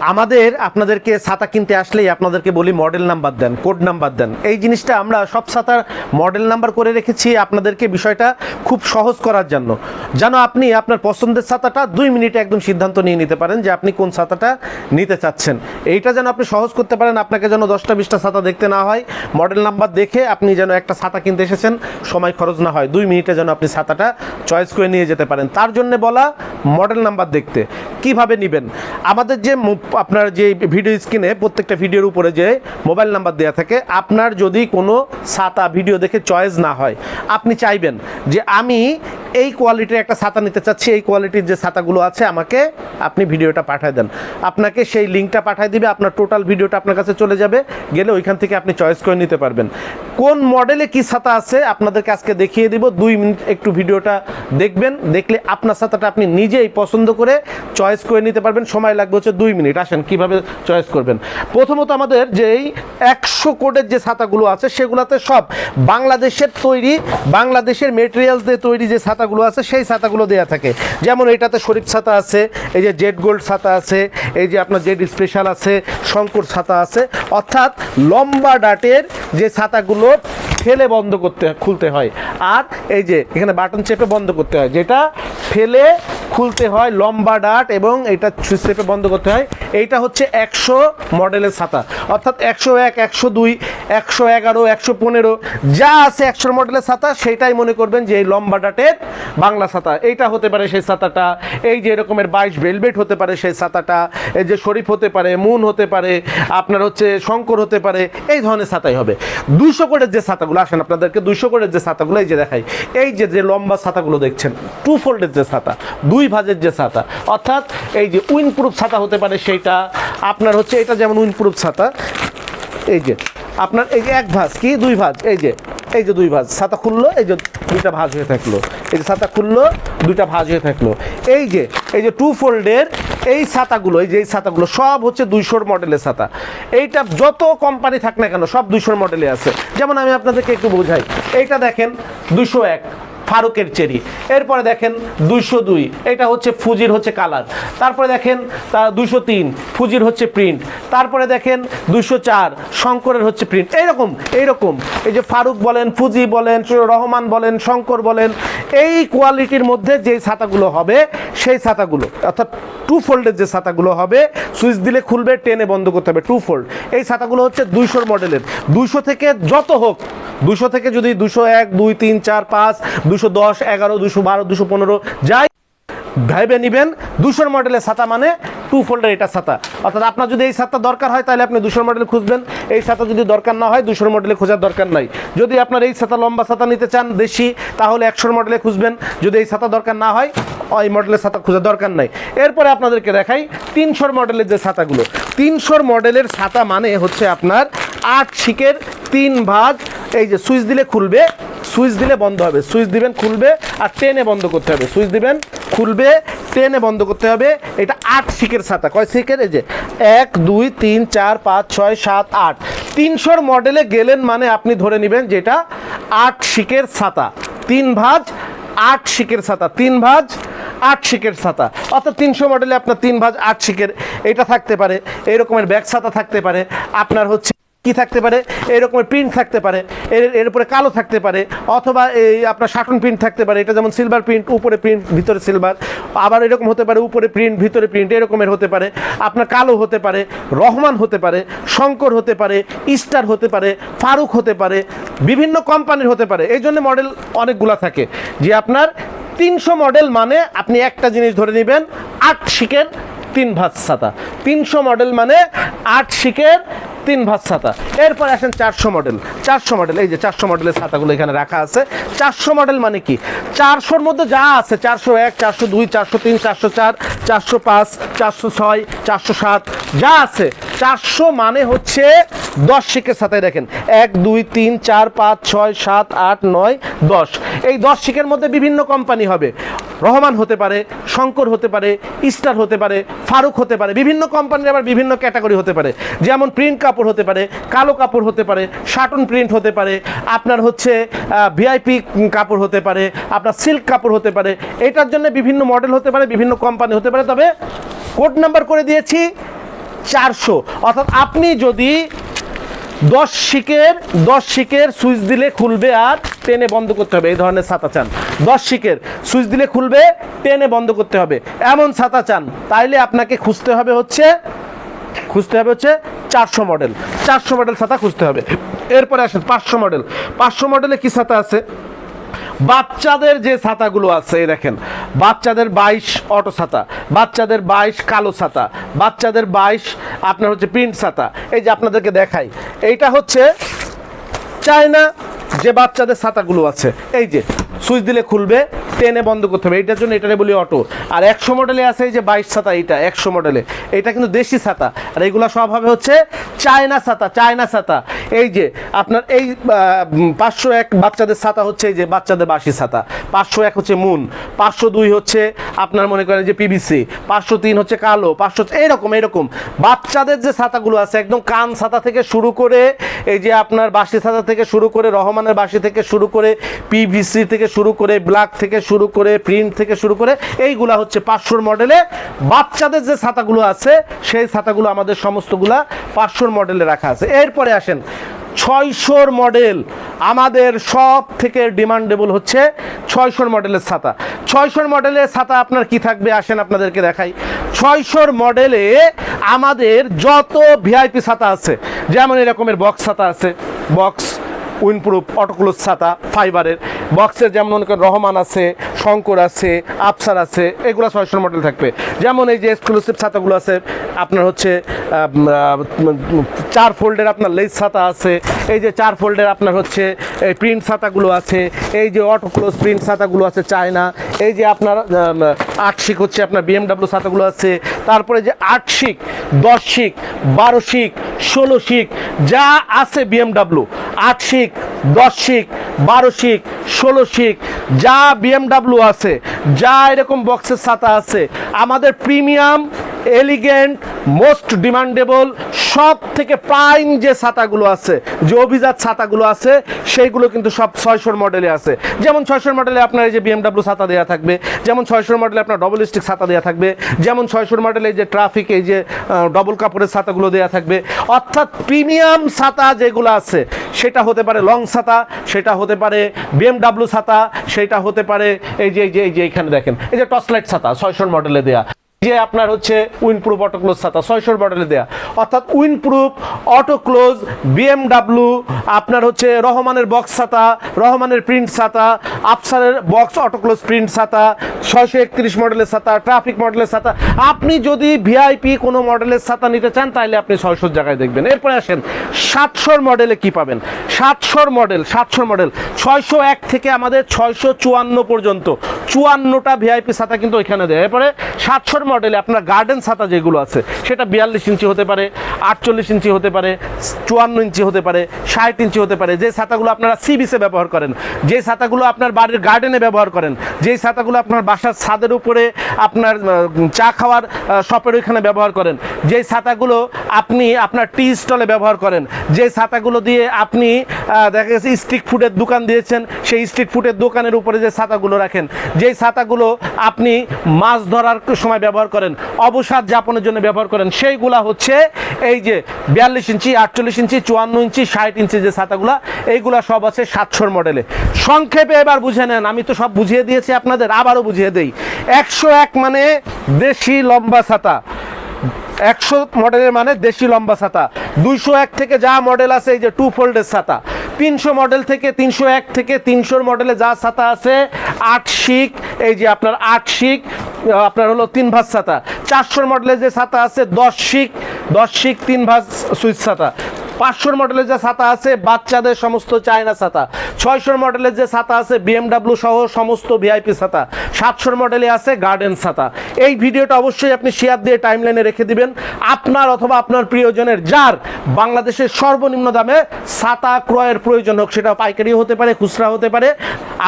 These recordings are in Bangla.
আমাদের, আপনাদেরকে ছাতা কিনতে আসলেই আপনাদেরকে বলি মডেল নাম্বার দেন কোড নাম্বার দেন। এই জিনিসটা আমরা সব ছাতার মডেল নাম্বার করে রেখেছি আপনাদেরকে বিষয়টা খুব সহজ করার জন্য। যেন আপনি আপনার পছন্দের ছাতাটা দুই মিনিটে একদম সিদ্ধান্ত নিয়ে নিতে পারেন যে আপনি কোন ছাতাটা নিতে চাচ্ছেন। এইটা যেন আপনি সহজ করতে পারেন, আপনাকে যেন দশটা বিশটা ছাতা দেখতে না হয়। মডেল নাম্বার দেখে আপনি যেন একটা ছাতা কিনতে এসেছেন, সময় খরচ না হয়, দুই মিনিটে যেন আপনি ছাতাটা চয়েস করে নিয়ে যেতে পারেন। তার জন্য বলা মডেল নাম্বার দেখতে। কীভাবে নেবেন? আমাদের যে আপনার যে ভিডিও স্ক্রিনে প্রত্যেকটা ভিডিওর উপরে যে মোবাইল নাম্বার দেওয়া থাকে, আপনার যদি কোনো ছাতা ভিডিও দেখে চয়েস না হয়, আপনি চাইবেন যে আমি এই কোয়ালিটির একটা ছাতা নিতে চাচ্ছি, এই কোয়ালিটির যে ছাতাগুলো আছে, আমাকে আপনি ভিডিওটা পাঠিয়ে দেন। আপনাকে সেই লিঙ্কটা পাঠিয়ে দিবে, আপনার টোটাল ভিডিওটা আপনার কাছে চলে যাবে, গেলে ওইখান থেকে আপনি চয়েস করে নিতে পারবেন। কোন মডেলে কি ছাতা আছে, আপনাদেরকে আজকে দেখিয়ে দিব, দুই মিনিট একটু ভিডিওটা দেখবেন, দেখলে আপনার ছাতাটা আপনি নিজেই পছন্দ করে চয়েস করে নিতে পারবেন, সময় লাগবে হচ্ছে দুই মিনিট। আসেন, কীভাবে চয়েস করবেন? প্রথমত আমাদের যেই একশো কোডের যে ছাতাগুলো আছে, সেগুলোতে সব বাংলাদেশের তৈরি, বাংলাদেশের মেটেরিয়ালস দিয়ে তৈরি যে ছাতাগুলো আছে, সেই ছাতাগুলো দেওয়া থাকে। যেমন এটাতে শরীফ ছাতা আছে, এই যে জেড গোল্ড ছাতা আছে, এই যে আপনার জেড স্পেশাল আছে, শঙ্কর ছাতা আছে। অর্থাৎ লম্বা ডাটের যে ছাতাগুলো ফেলে বন্ধ করতে, খুলতে হয়। আর এই যে এখানে বাটন চেপে বন্ধ করতে হয়, যেটা ফেলে খুলতে হয় লম্বা ডাট এবং এটা সুইচ বন্ধ করতে হয়। এইটা হচ্ছে একশো মডেলের ছাতা। অর্থাৎ একশো এক, একশো দুই একশো এগারো, একশো পনেরো, যা আছে একশো মডেলের ছাতা সেটাই মনে করবেন যে এই লম্বা ডাটের বাংলা ছাতা। এইটা হতে পারে সেই ছাতাটা, এই যে এরকমের বাইশ ভেলভেট হতে পারে সেই ছাতাটা, এই যে শরীফ হতে পারে মুন হতে পারে, আপনার হচ্ছে শঙ্কর হতে পারে, এই ধরনের ছাতাই হবে। দুশো কোটের যে ছাতাগুলো, আসেন আপনাদেরকে দুশো কোটের যে ছাতাগুলো, এই যে দেখাই, এই যে যে লম্বা ছাতাগুলো দেখছেন টু ফোল্ডের যে ছাতা, দুই ভাজের যে ছাতা, অর্থাৎ এই যে উইনপ্রুফ ছাতা হতে পারে সেইটা, আপনার হচ্ছে এটা যেমন উইনপ্রুফ ছাতা, এই যে আপনার এই যে এক ভাঁজ, কি? দুই ভাঁজ, এই যে এই যে দুই ভাঁজ, ছাতা খুললো, এই যে দুইটা ভাঁজ হয়ে থাকল। এই যে ছাতা খুললো, দুইটা ভাঁজ হয়ে থাকল। এই যে এই যে টু ফোল্ডের এই ছাতাগুলো, এই যে এই ছাতাগুলো, সব হচ্ছে দুইশোর মডেলের ছাতা। এইটা যত কোম্পানি থাক না কেন, সব দুইশোর মডেলে আছে। যেমন আমি আপনাদেরকে একটু বোঝাই। এইটা দেখেন দুশো এক। ফারুকের চেরি। এরপরে দেখেন দুইশো দুই, এটা হচ্ছে ফুজির হচ্ছে কালার। তারপরে দেখেন তা দুশো তিন, ফুজির হচ্ছে প্রিন্ট। তারপরে দেখেন দুশো চার, শঙ্করের হচ্ছে প্রিন্ট। এইরকম এইরকম। এই যে ফারুক বলেন, ফুজি বলেন রহমান বলেন, শঙ্কর বলেন, এই কোয়ালিটির মধ্যে যে ছাতাগুলো হবে, সেই ছাতাগুলো, অর্থাৎ টু ফোল্ডের যে ছাতাগুলো হবে, সুইচ দিলে খুলবে, টেনে বন্ধ করতে হবে টু ফোল্ড এই ছাতাগুলো হচ্ছে দুইশোর মডেলের। দুইশো থেকে যত হোক দুশো থেকে যদি দুশো এক, দুই, তিন, চার, পাঁচ, দুশো দশ, এগারো, দুশো বারো, দুশো পনেরো, যাই ভেবে নেবেন, দুশোর মডেলের ছাতা মানে টু ফোল্ডার এটা ছাতা। অর্থাৎ আপনার যদি এই ছাতা দরকার হয়, তাহলে আপনি দুশোর মডেল খুঁজবেন। এই ছাতা যদি দরকার না হয়, দুশোর মডেলে খোঁজার দরকার নাই। যদি আপনার এই ছাতা লম্বা ছাতা নিতে চান দেশি, তাহলে একশোর মডেলে খুঁজবেন। যদি এই ছাতা দরকার না হয়, ওই মডেলের ছাতা খোঁজার দরকার নাই। এরপরে আপনাদেরকে দেখাই তিনশোর মডেলের যে ছাতাগুলো। তিনশোর মডেলের ছাতা মানে হচ্ছে আপনার আট শিকের তিন ভাগ এই যে সুইচ দিলে খুলবে, সুইচ দিলে বন্ধ হবে। সুইচ দিবেন, খুলবে আর টেনে বন্ধ করতে হবে। সুইচ দিবেন, খুলবে, টেনে বন্ধ করতে হবে। এটা আট শিকের ছাতা। কয় শিকের এই যে এক, দুই, তিন, চার, পাঁচ, ছয়, সাত, আট। তিনশোর মডেলে গেলেন মানে আপনি ধরে নেবেন যেটা আট শিকের ছাতা। তিন ভাজ, আট শিকের ছাতা। তিন ভাজ, আট শিকের ছাতা। অর্থাৎ তিনশো মডেলে আপনার তিন ভাজ, আট শিকের এটা থাকতে পারে। এই রকমের ব্যাগ ছাতা থাকতে পারে। আপনার হচ্ছে কি থাকতে পারে? এরকমের প্রিন্ট থাকতে পারে। এর এর উপরে কালো থাকতে পারে। অথবা এই আপনার শাটন প্রিন্ট থাকতে পারে। এটা যেমন সিলভার প্রিন্ট উপরে প্রিন্ট ভিতরে সিলভার আবার এরকম হতে পারে, উপরে প্রিন্ট ভিতরে প্রিন্ট এরকমের হতে পারে। আপনার কালো হতে পারে, রহমান হতে পারে, শঙ্কর হতে পারে স্টার হতে পারে, ফারুক হতে পারে, বিভিন্ন কোম্পানির হতে পারে। এই জন্য মডেল অনেকগুলা থাকে। যে আপনার তিনশো মডেল মানে আপনি একটা জিনিস ধরে নেবেন, আট শিকের তিন ভাত ছাতা তিনশো মডেল মানে আট শিকের তিন ভাঁজ ছাতা। এরপর আসেন চারশো মডেল চারশো মডেল এই যে চারশো মডেলের ছাতাগুলো এখানে রাখা আছে। চারশো মডেল মানে কি? চারশোর মধ্যে যা আছে, চারশো এক, চারশো দুই, চারশো তিন, চারশো চার, চারশো পাঁচ, চারশো ছয়, চারশো সাত, যা আছে চারশো মানে হচ্ছে দশ শিকের সাথে, দেখেন, এক, দুই, তিন, চার, পাঁচ, ছয়, সাত, আট, নয়, দশ। এই দশ শিকের মধ্যে বিভিন্ন কোম্পানি হবে। রহমান হতে পারে, শঙ্কর হতে পারে ইস্টার হতে পারে, ফারুক হতে পারে, বিভিন্ন কোম্পানির আবার বিভিন্ন ক্যাটাগরি হতে পারে। যেমন প্রিন্ট কাপড় হতে পারে, কালো কাপড় হতে পারে শাটন প্রিন্ট হতে পারে, আপনার হচ্ছে ভিআইপি কাপড় হতে পারে, আপনার সিল্ক কাপড় হতে পারে। এটার জন্য বিভিন্ন মডেল হতে পারে, বিভিন্ন কোম্পানি হতে পারে। তবে কোড নাম্বার করে দিয়েছি চারশো। অর্থাৎ আপনি যদি দশ শিকের দশ শিকের সুইচ দিলে খুলবে আর টেনে বন্ধ করতে হবে, এই ধরনের ছাতা চান। দশ শিকের সুইচ দিলে খুলবে, টেনে বন্ধ করতে হবে। এমন ছাতা চান, তাইলে আপনাকে খুঁজতে হবে হচ্ছে, খুঁজতে হবে হচ্ছে চারশো মডেল। চারশো মডেল ছাতা খুঁজতে হবে। এরপরে আসেন, পাঁচশো মডেল। পাঁচশো মডেলে কি ছাতা আছে? বাচ্চাদের যে ছাতাগুলো আছে দেখেন, বাচ্চাদের বাইশ অটো ছাতা, বাচ্চাদের বাইশ কালো ছাতা, বাচ্চাদের বাইশ আপনার হচ্ছে প্রিন্ট ছাতা। এই যে আপনাদেরকে দেখাই, এইটা হচ্ছে চায়না যে বাচ্চাদের ছাতাগুলো আছে। এই যে, সুইচ দিলে খুলবে টেনে বন্ধ করতে হবে। এইটার জন্য এটারে বলি অটো আর একশো মডেলে আছে এই যে বাইশ ছাতা, এইটা একশো মডেলে এটা কিন্তু দেশি ছাতা। আর এইগুলো সব হবে হচ্ছে চায়না ছাতা চায়না ছাতা। এই যে আপনার এই পাঁচশো এক বাচ্চাদের ছাতা হচ্ছে এই যে বাচ্চাদের বাসি ছাতা। পাঁচশো এক হচ্ছে মুন। পাঁচশো দুই হচ্ছে আপনার মনে করেন যে পিবিসি পাঁচশো তিন হচ্ছে কালো। পাঁচশো এইরকম এইরকম। বাচ্চাদের যে ছাতাগুলো আছে, একদম কান ছাতা থেকে শুরু করে এই যে আপনার বাসি ছাতা থেকে শুরু করে, রহমানের বাসি থেকে শুরু করে পিভিসি থেকে শুরু করে, ব্ল্যাক থেকে শুরু করে প্রিন্ট থেকে শুরু করে, এইগুলা হচ্ছে পাঁচশোর মডেলে বাচ্চাদের যে ছাতাগুলো আছে, সেই ছাতাগুলো আমাদের সমস্তগুলা পাঁচশোর মডেলে রাখা আছে। এরপরে আসেন, ছয়শোর মডেল আমাদের সব থেকে ডিমান্ডেবল হচ্ছে ছয়শোর মডেলের ছাতা। ছয়শোর মডেলের ছাতা আপনার কি থাকবে? আসেন আপনাদেরকে দেখাই। ছয়শোর মডেলে আমাদের যত ভিআইপি ছাতা আছে, যেমন এরকমের বক্স ছাতা আছে বক্স উইনপ্রুফ অটোক্লোজ ছাতা ফাইবারের বক্সের যেমন মনে করেন রহমান আছে শঙ্কর আছে আফসার আছে এগুলো ছয়শোর মডেল থাকবে। যেমন এই যে এক্সক্লুসিভ ছাতাগুলো আছে আপনার হচ্ছে চার ফোল্ডের আপনার লেস ছাতা আছে এই যে চার ফোল্ডের আপনার হচ্ছে এই প্রিন্ট ছাতাগুলো আছে এই যে অটোক্লোজ প্রিন্ট ছাতাগুলো আছে চায়না এই যে আপনার আম, আট শিক হচ্ছে আপনার বিএমডাব্লিউ ছাতাগুলো আছে তারপরে যে আট শিক দশ শিক বারো শিক ষোলো শিক যা আছে বিএমডাব্লিউ আট শিক দশ শিক বারো শিক ষোলো শিখ যা বিএমডাব্লিউ আছে যা এরকম বক্সের ছাতা আছে আমাদের প্রিমিয়াম এলিগেন্ট মোস্ট ডিমান্ডেবল সব থেকে প্রাইম যে ছাতাগুলো আছে, যে অভিজাত ছাতাগুলো আছে, সেইগুলো কিন্তু সব ছয়শোর মডেলে আছে। যেমন ছয়শোর মডেলে আপনার এই যে বিএমডাব্লিউ ছাতা দেওয়া থাকবে, যেমন ছয়শোর মডেলে আপনার ডবল স্টিক ছাতা দেওয়া থাকবে, যেমন ছয়শোর মডেলে যে ট্রাফিক এই যে ডবল কাপড়ের ছাতাগুলো দেওয়া থাকবে। অর্থাৎ প্রিমিয়াম ছাতা যেগুলো আছে, সেটা হতে পারে লং ছাতা, সেটা হতে পারে বিএমডাব্লিউ ছাতা, সেটা হতে পারে এই যে এই যে এই যে এখানে দেখেন, এই যে টসলাইট ছাতা, ছয়শোর মডেলে দেয়া। যে আপনার হচ্ছে উইনপ্রুফ অটো ক্লোজ ছাতা, ছয়শোর মডেলে দেয়া। অর্থাৎ উইনপ্রুফ অটো ক্লোজ বিএমডাব্লিউ আপনার হচ্ছে রহমানের বক্স ছাতা, রহমানের প্রিন্ট ছাতা, আফসারের বক্স অটো ক্লোজ প্রিন্ট ছাতা, ছয়শো একত্রিশ মডেলের ছাতা ট্রাফিক মডেলের ছাতা। আপনি যদি ভিআইপি কোনো মডেলের ছাতা নিতে চান, তাহলে আপনি ছয়শোর জায়গায় দেখবেন। এরপরে আসেন, সাতশোর মডেলে কি পাবেন? সাতশোর মডেল সাতশোর মডেল ছয়শো এক থেকে আমাদের ছয়শো চুয়ান্ন পর্যন্ত। চুয়ান্নটা ভিআইপি ছাতা কিন্তু ওইখানে দেয়। এরপরে সাতশোর মডেলে আপনার গার্ডেন ছাতা যেগুলো আছে, সেটা বিয়াল্লিশ ইঞ্চি হতে পারে, আটচল্লিশ ইঞ্চি হতে পারে, চুয়ান্ন ইঞ্চি হতে পারে, ষাট ইঞ্চি হতে পারে, যে ছাতাগুলো আপনারা সি বিচে ব্যবহার করেন, যে ছাতাগুলো আপনার বাড়ির গার্ডেনে ব্যবহার করেন, যে ছাতাগুলো আপনার বাসার ছাদের উপরে আপনার চা খাওয়ার শপের ওইখানে ব্যবহার করেন, যে ছাতাগুলো আপনি আপনার টি স্টলে ব্যবহার করেন। যে ছাতাগুলো দিয়ে আপনি দেখা গেছে স্ট্রিট ফুডের দোকান দিয়েছেন, সেই স্ট্রিট ফুডের দোকানের উপরে যে ছাতাগুলো রাখেন, যেই ছাতাগুলো আপনি মাছ ধরার সময় ব্যবহার করেন অবসাদ যাপনের জন্য ব্যবহার করেন, সেইগুলা হচ্ছে এই যে বিয়াল্লিশ ইঞ্চি, আটচল্লিশ ইঞ্চি, চুয়ান্ন ইঞ্চি, ষাট ইঞ্চি যে ছাতাগুলো, এইগুলা সব আছে সাতশোর মডেলে সংক্ষেপে এবার বুঝে নেন, আমি তো সব বুঝিয়ে দিয়েছি আপনাদের, আবারও বুঝিয়ে দেই। একশো এক মানে দেশি লম্বা ছাতা। একশো মডেলের মানে দেশি লম্বা ছাতা। দুইশো এক থেকে যা মডেল আছে, এই যে টু ফোল্ডের ছাতা। তিনশো মডেল থেকে তিনশো এক থেকে তিনশোর মডেলে যা ছাতা আছে, আট শিক এই যে আপনার আট শিক আপনার হলো তিন ভাঁজ ছাতা। চারশোর মডেলে যে ছাতা আছে, দশ শিক দশ শিক তিন ভাঁজ সুইচ ছাতা। পাঁচশোর মডেলের যে ছাতা আছে, বাচ্চাদের সমস্ত চায়না ছাতা। ছয়শোর মডেলের যে ছাতা আছে বিএমডাব্লিউ সহ সমস্ত ভিআইপি ছাতা। সাতশোর মডেলে আছে গার্ডেন ছাতা। এই ভিডিওটা অবশ্যই আপনি শেয়ার দিয়ে টাইমলাইনে রেখে দিবেন। আপনার অথবা আপনার প্রিয়জনের, যার বাংলাদেশের সর্বনিম্ন দামে ছাতা ক্রয়ের প্রয়োজন হোক, সেটা পাইকারি হতে পারে, খুচরা হতে পারে,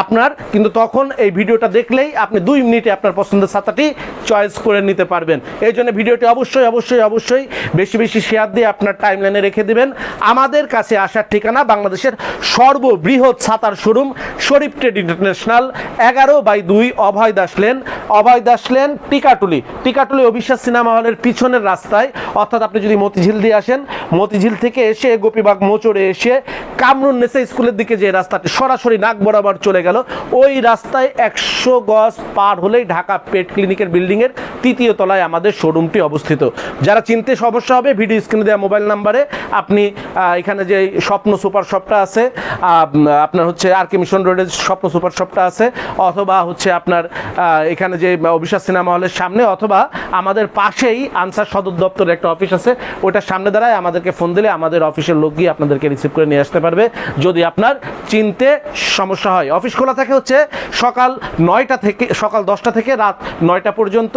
আপনার কিন্তু তখন এই ভিডিওটা দেখলেই আপনি দুই মিনিটে আপনার পছন্দের ছাতাটি চয়েস করে নিতে পারবেন। এই জন্য ভিডিওটি অবশ্যই অবশ্যই অবশ্যই বেশি বেশি শেয়ার দিয়ে আপনার টাইম লাইনে রেখে দিবেন। আমাদের কাছে আসার ঠিকানা বাংলাদেশের সর্ববৃহৎ ছাতার শোরুম, শরীফ ট্রেড ইন্টারন্যাশনাল, এগারো বাই দুই অভয় দাস লেন। অভয় দাস লেন, টিকাটুলি। টিকাটুলি অবিশ্বাস সিনেমা হলের পিছনের রাস্তায়। অর্থাৎ আপনি যদি মতিঝিল দিয়ে আসেন, মতিঝিল থেকে এসে গোপীবাগ মোচড়ে এসে কামরুন নেসা স্কুলের দিকে যে রাস্তাটি সরাসরি নাক বরাবর চলে গেল, ওই রাস্তায় একশো গজ পার হলেই ঢাকা পেট ক্লিনিকের বিল্ডিংয়ের তৃতীয় তলায় আমাদের শোরুমটি অবস্থিত। যারা চিনতে সমস্যা হবে, ভিডিও স্ক্রিনে দেওয়া মোবাইল নাম্বারে আপনি এখানে যে স্বপ্ন সুপার শপটা আছে আপনার হচ্ছে আর কে মিশন রোডের স্বপ্ন সুপার শপটা আছে, অথবা হচ্ছে আপনার এখানে যে অবিশ্বাস সিনেমা হলের সামনে, অথবা আমাদের পাশেই আনসার সদর দপ্তরের একটা অফিস আছে ওইটার সামনে দাঁড়ায় আমাদেরকে ফোন দিলে আমাদের অফিসের লোক গিয়ে আপনাদেরকে রিসিভ করে নিয়ে আসতে পারবে। যদি আপনার চিনতে সমস্যা হয়, অফিস খোলা থাকে হচ্ছে সকাল নয়টা থেকে, সকাল দশটা থেকে রাত নয়টা পর্যন্ত।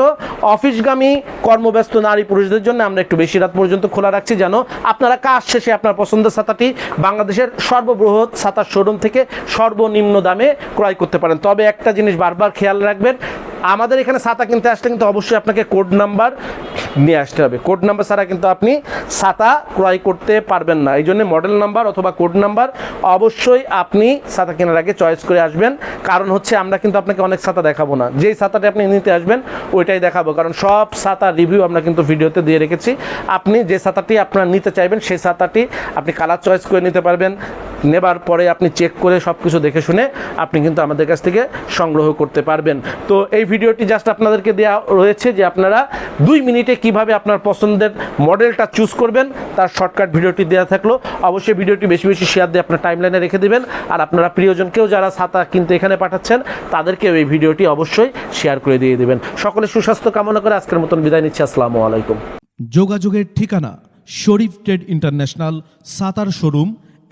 অফিসগামী কর্মব্যস্ত নারী পুরুষদের জন্য আমরা একটু বেশি রাত পর্যন্ত খোলা রাখছি যেন আপনারা কাজ শেষে আপনার পছন্দের ছাতাটি বাংলাদেশের সর্ববৃহৎ ছাতার শোরুম থেকে সর্বনিম্ন দামে ক্রয় করতে পারেন। তবে একটা জিনিস বারবার খেয়াল রাখবেন আমাদের এখানে ছাতা কিনতে আসলে কিন্তু অবশ্যই আপনাকে কোড নাম্বার নিয়ে আসতে হবে। কোড নাম্বার ছাড়া কিন্তু আপনি ছাতা ক্রয় করতে পারবেন না। এই জন্য মডেল নাম্বার অথবা কোড নাম্বার অবশ্যই আপনি ছাতা কেনার আগে চয়েস করে আসবেন। কারণ হচ্ছে আমরা কিন্তু আপনাকে অনেক ছাতা দেখাবো না। যেই ছাতাটা আপনি নিতে আসবেন, ওইটাই দেখাবো। কারণ সব ছাতা রিভিউ আমরা কিন্তু ভিডিওতে দিয়ে রেখেছি। আপনি যে ছাতাটি আপনার নিতে চাইবেন, সেই ছাতাটি আপনি কালার চয়েস করে নিতে পারবেন। নেবার পরে আপনি চেক করে সব কিছু দেখে শুনে আপনি কিন্তু আমাদের কাছ থেকে সংগ্রহ করতে পারবেন। তো এই ভিডিওটি জাস্ট আপনাদেরকে দেওয়া রয়েছে যে আপনারা দুই মিনিটে কীভাবে আপনার পছন্দের মডেলটা চুজ করবেন, তার শর্টকাট ভিডিওটি দেওয়া থাকল। অবশ্যই ভিডিওটি বেশি বেশি শেয়ার দিয়ে আপনার টাইম লাইনে রেখে দেবেন। আর আপনারা প্রিয়জনকেও যারা ছাতা কিনতে এখানে পাঠাচ্ছেন, তাদেরকেও এই ভিডিওটি অবশ্যই শেয়ার করে দিয়ে দেবেন। সকলে সুস্বাস্থ্য কামনা করে আজকের মতন বিদায় নিচ্ছি। আসসালামু আলাইকুম। যোগাযোগের ঠিকানা শরীফ ট্রেড ইন্টারন্যাশনাল, সাতার শোরুম